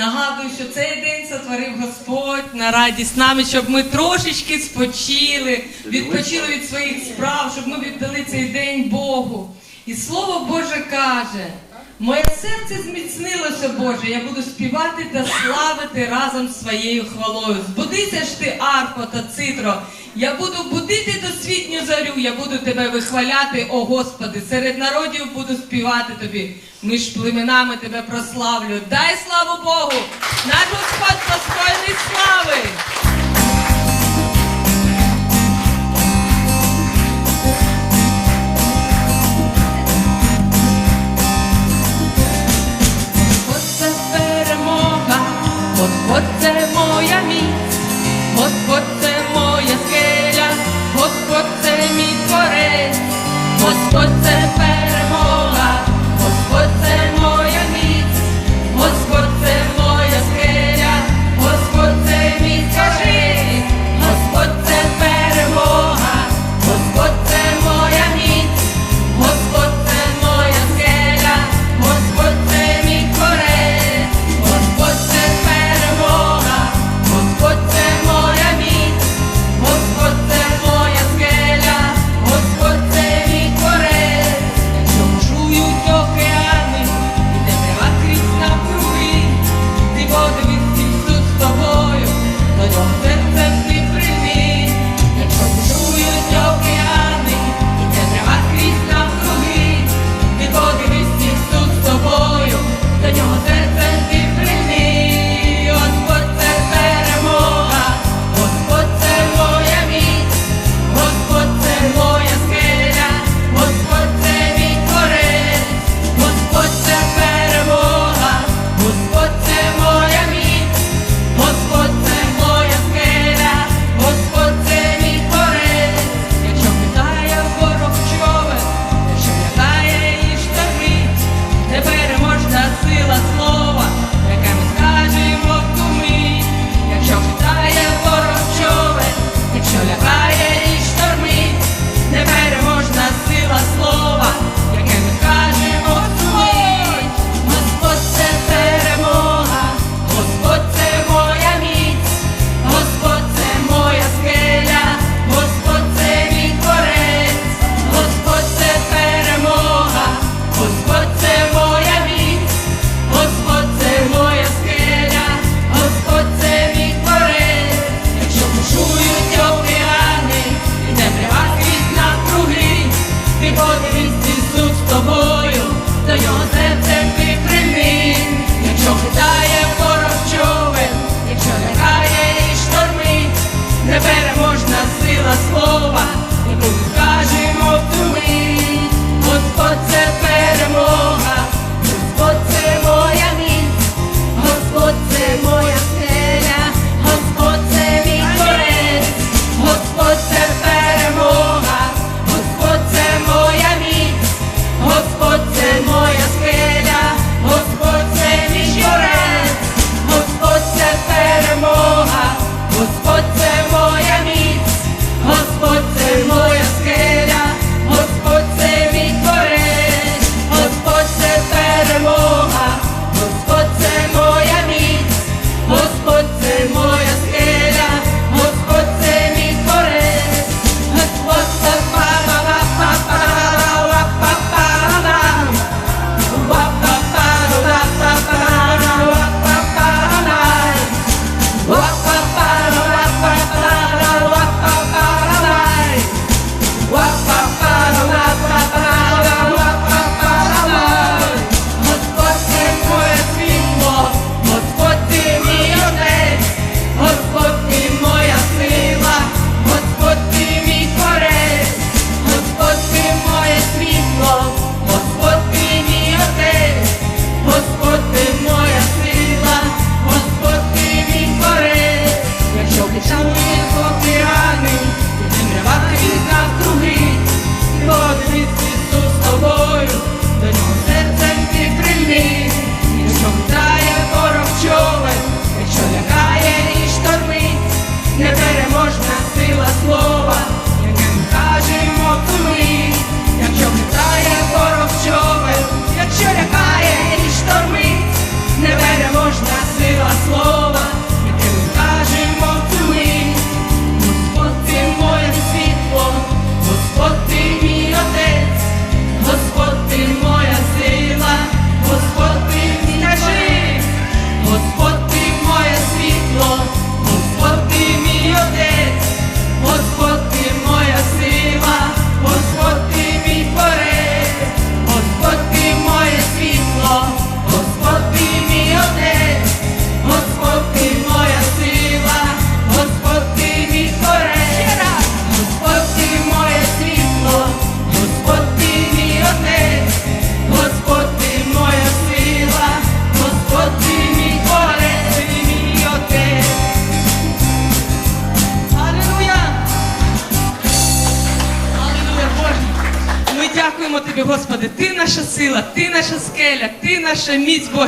Нагадую, що цей день сотворив Господь на радість нами, щоб ми трошечки спочили, відпочили від своїх справ, щоб ми віддали цей день Богу. І Слово Боже каже: моє серце зміцнилося, Боже, я буду співати та славити разом з своєю хвалою. Збудися ж ти, арфо та цитро. Я буду будити досвітню зарю, я буду тебе вихваляти, о Господи. Серед народів буду співати тобі. Між племенами тебе прославлю. Дай славу Богу! Наш Господь достойний слави!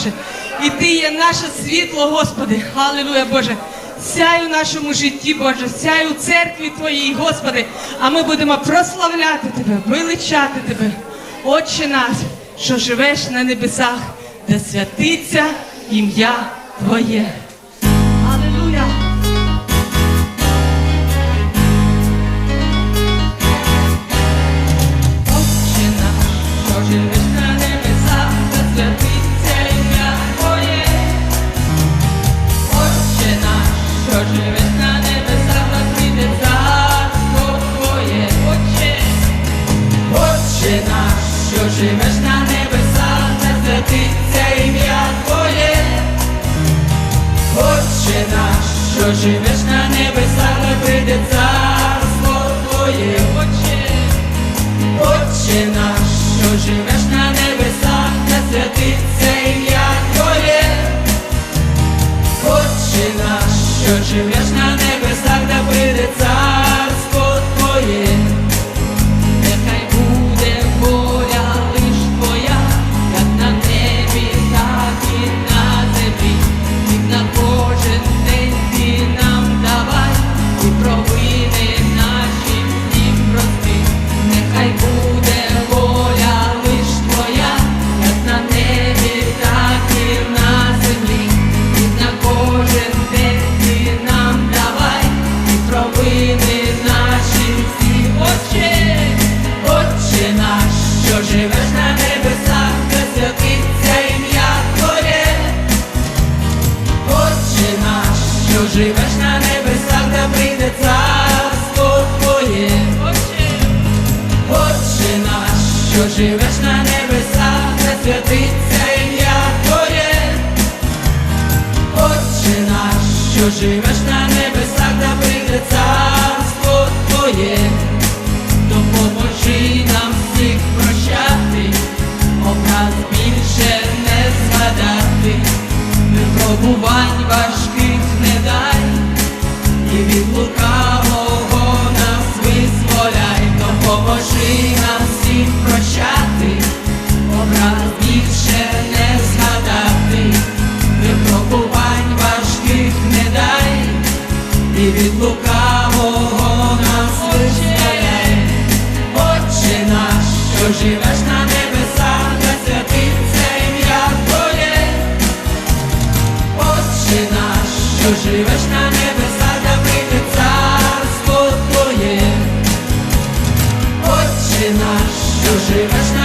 Боже, і Ти є наше світло, Господи. Аллилуйя, Боже. Сяй у нашому житті, Боже, сяй у церкві Твоїй, Господи, а ми будемо прославляти Тебе, величати Тебе, Отче нас, що живеш на небесах, де святиться ім'я Твоє. що живеш на небесах, да прийде царство твоє, допоможи нам всіх прощати, образ більше не згадати, випробувань важких не дай і від лукав. лукавого нас визволяй, Отче наш, що живеш на небесах, да святиться ім'я Твоє, Отче наш, що живеш на небесах, да прийде царство Твоє, Отче наш, що живеш на небесах,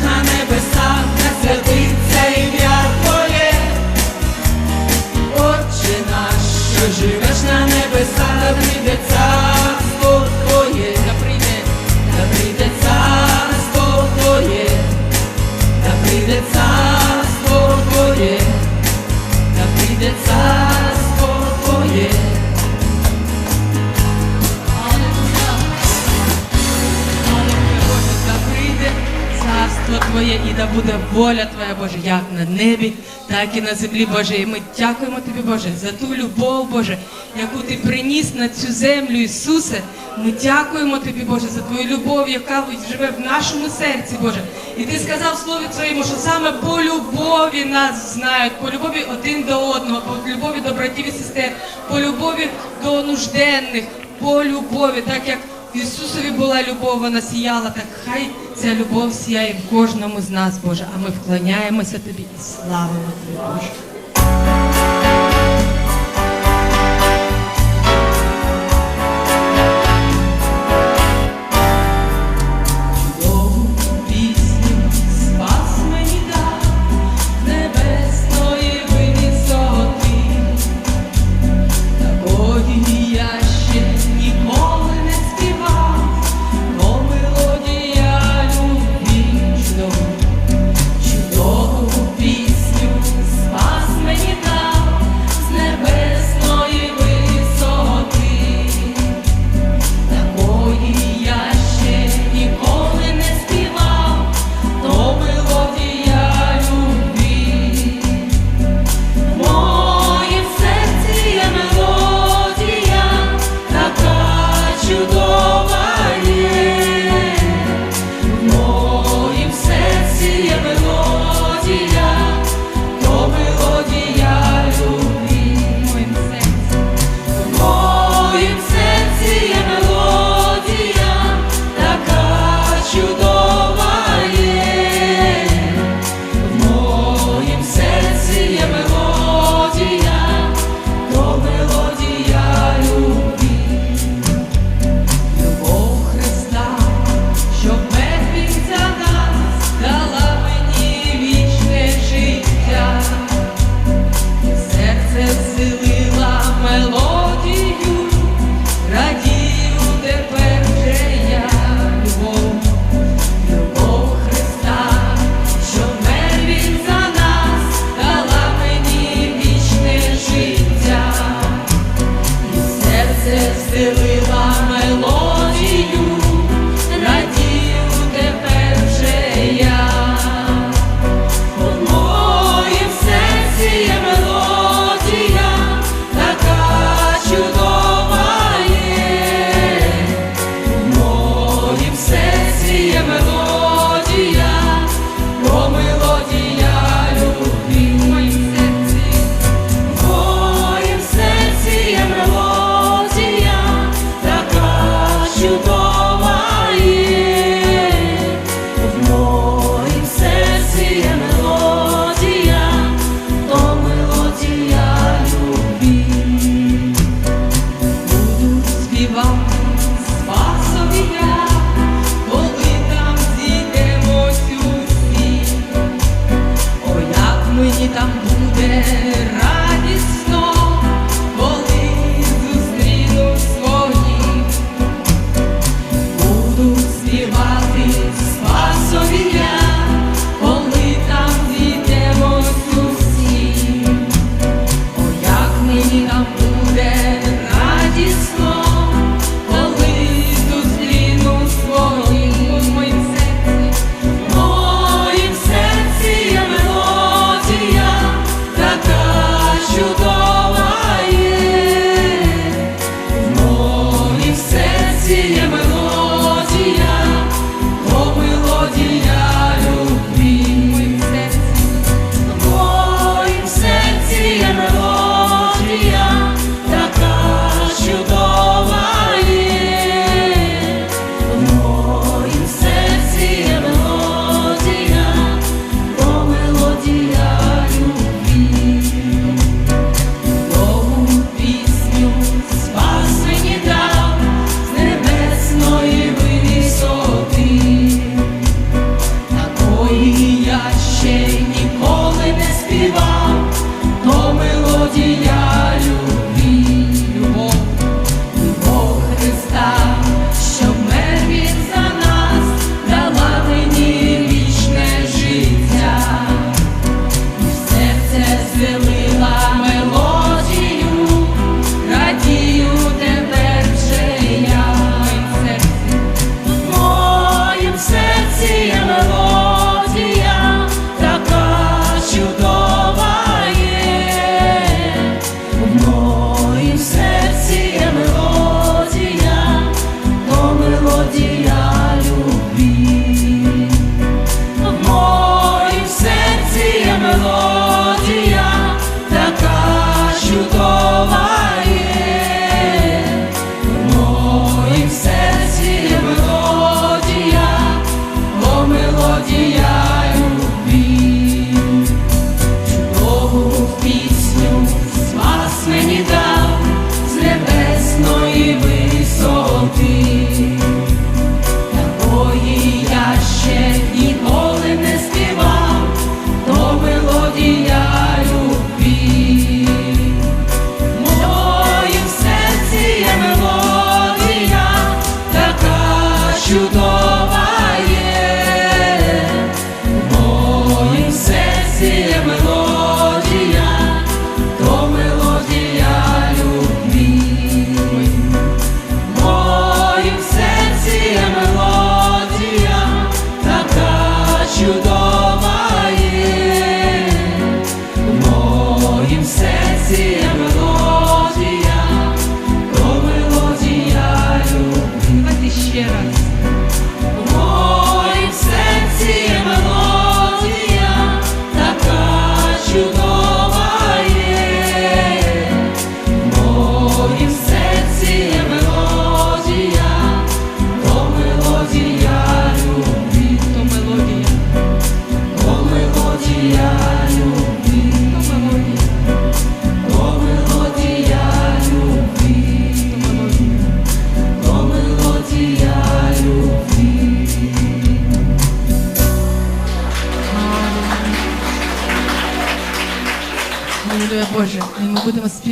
на небесах, на святих. Твоє і да буде воля Твоя, Боже, як на небі, так і на землі, Боже. І ми дякуємо Тобі, Боже, за ту любов, Боже, яку Ти приніс на цю землю, Ісусе. Ми дякуємо Тобі, Боже, за Твою любов, яка живе в нашому серці, Боже. І ти сказав слові Твоєму, що саме по любові нас знають, по любові один до одного, по любові до братів і сестер, по любові до нужденних, по любові, так як. Ісусові була любов, вона сіяла, так хай ця любов сіяє в кожному з нас, Боже. А ми вклоняємося Тобі і славимо Тобі, Боже.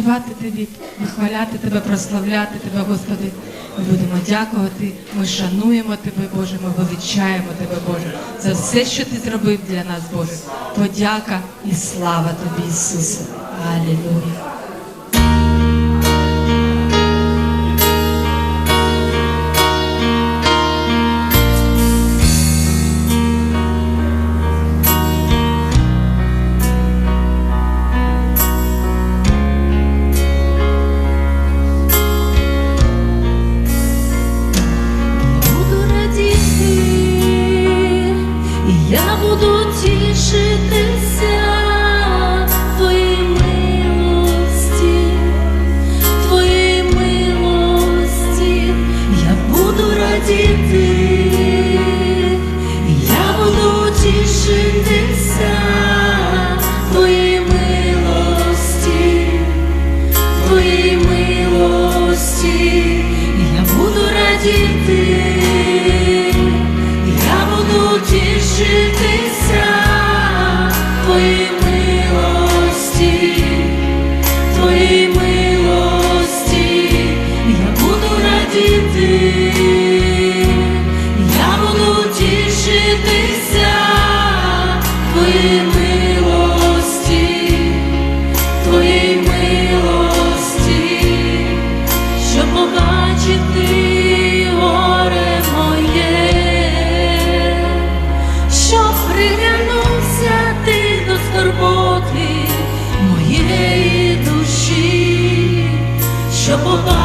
співати тобі, вихваляти тебе, прославляти тебе, Господи. Ми будемо дякувати, ми шануємо тебе, Боже, ми величаємо тебе, Боже, за все, що ти зробив для нас, Боже. Подяка і слава тобі, Ісусе. Алілуя. Oh,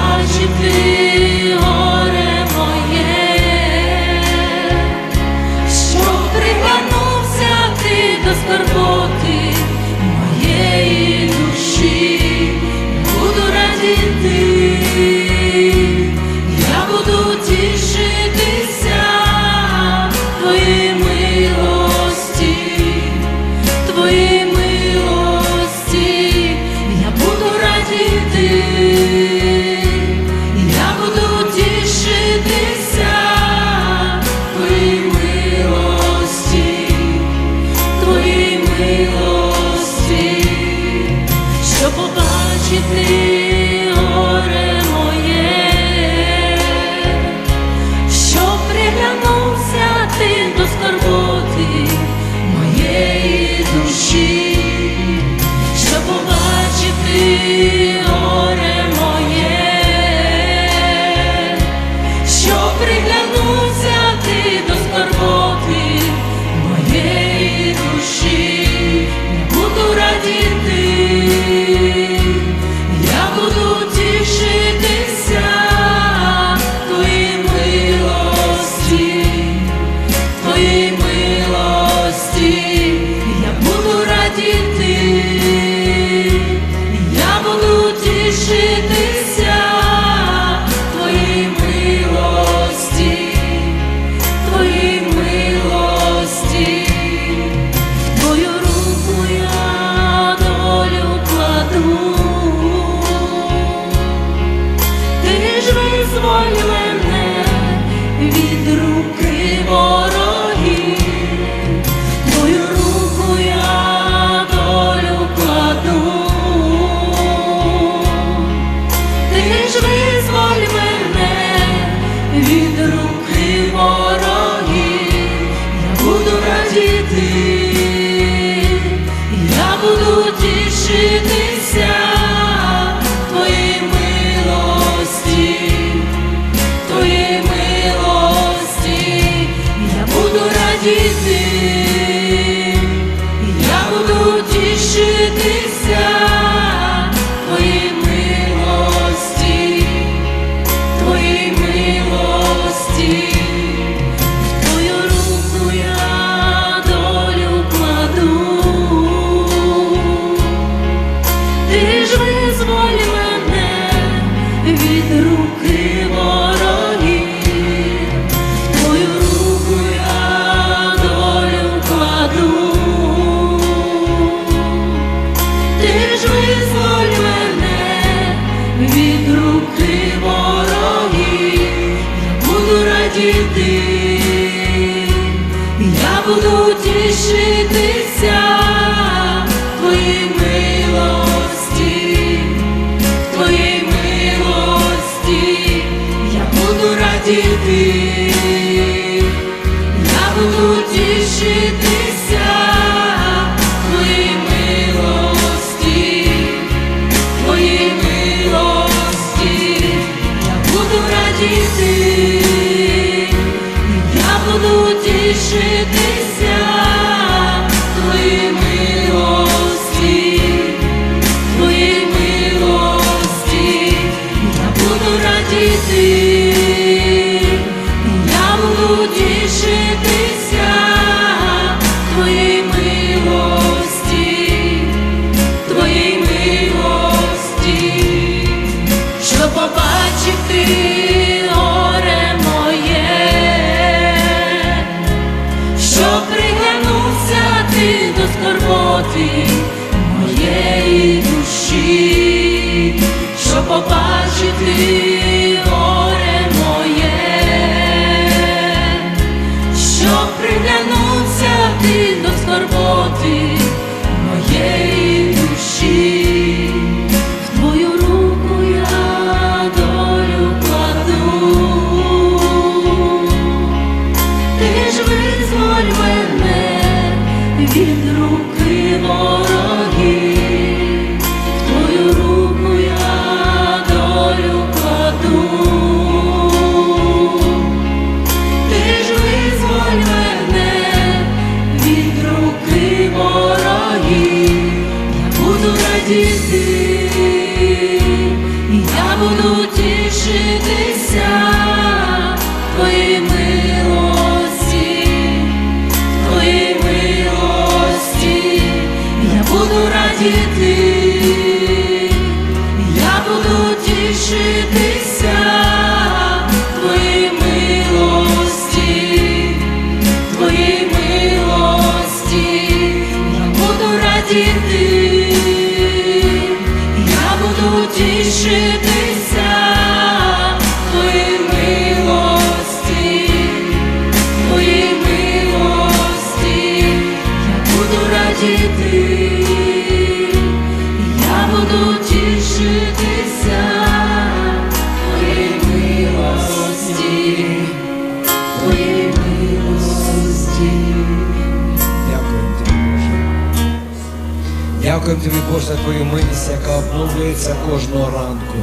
тобі, Боже, за твою милість, яка обновлюється кожного ранку.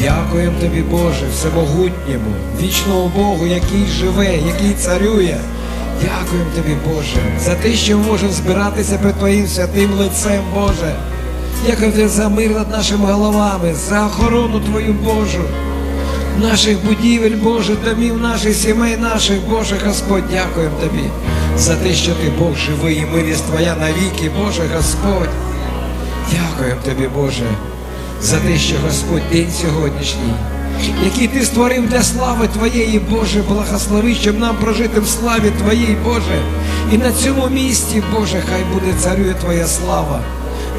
Дякуємо тобі, Боже, всемогутньому, вічному Богу, який живе, який царює. Дякуємо тобі, Боже, за те, що ми можемо збиратися перед Твоїм святим лицем, Боже. Дякуємо тобі за мир над нашими головами, за охорону Твою Божу наших будівель, Боже, домів наших, сімей наших, Боже Господь, дякуємо Тобі за те, що Ти Бог живий і милість Твоя навіки, Боже Господь. Дякуємо Тобі, Боже, за те, що Господь день сьогоднішній, який Ти створив для слави Твоєї, Боже, благослови, щоб нам прожити в славі Твоїй, Боже. І на цьому місці, Боже, хай буде царює Твоя слава.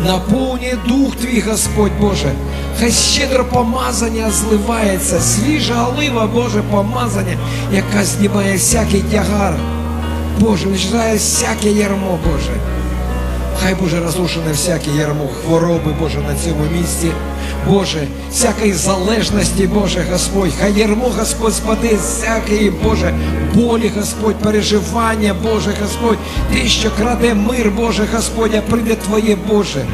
Наповнює дух твій, Господь Боже. Хай щедро помазання зливається, свіжа олива, Боже, помазання, яка знімає всякий тягар. Боже, лишає всяке ярмо, Боже. Хай Боже розрушене всяке ярмо хвороби, Боже, на цьому місці. Боже, всякої залежності, Боже, Господь, хай ярмо, Господь, спаде всякої, Боже, болі, Господь, переживання, Боже, Господь, ти, що краде мир, Боже, Господь, а прийде Твоє, Боже.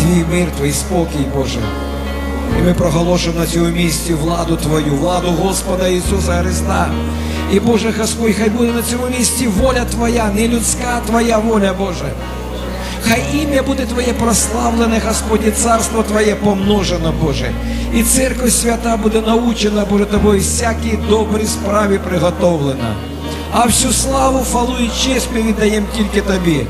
Твій мир, Твій спокій, Боже. І ми проголошуємо на цьому місці владу Твою, владу Господа Ісуса Христа. І Боже Господь, хай буде на цьому місці воля Твоя, не людська Твоя воля, Боже. Хай ім'я буде Твоє прославлене, Господь, і царство Твоє помножено, Боже. І церква свята буде научена, Боже, Тобою всякій добрій справі приготовлена. А всю славу, фалу і честь ми віддаємо тільки Тобі.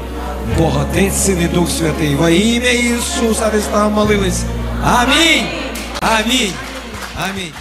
Бог Отець, Син і Дух Святий, во ім'я Ісуса Христа молились. Амінь. Амінь. Амінь.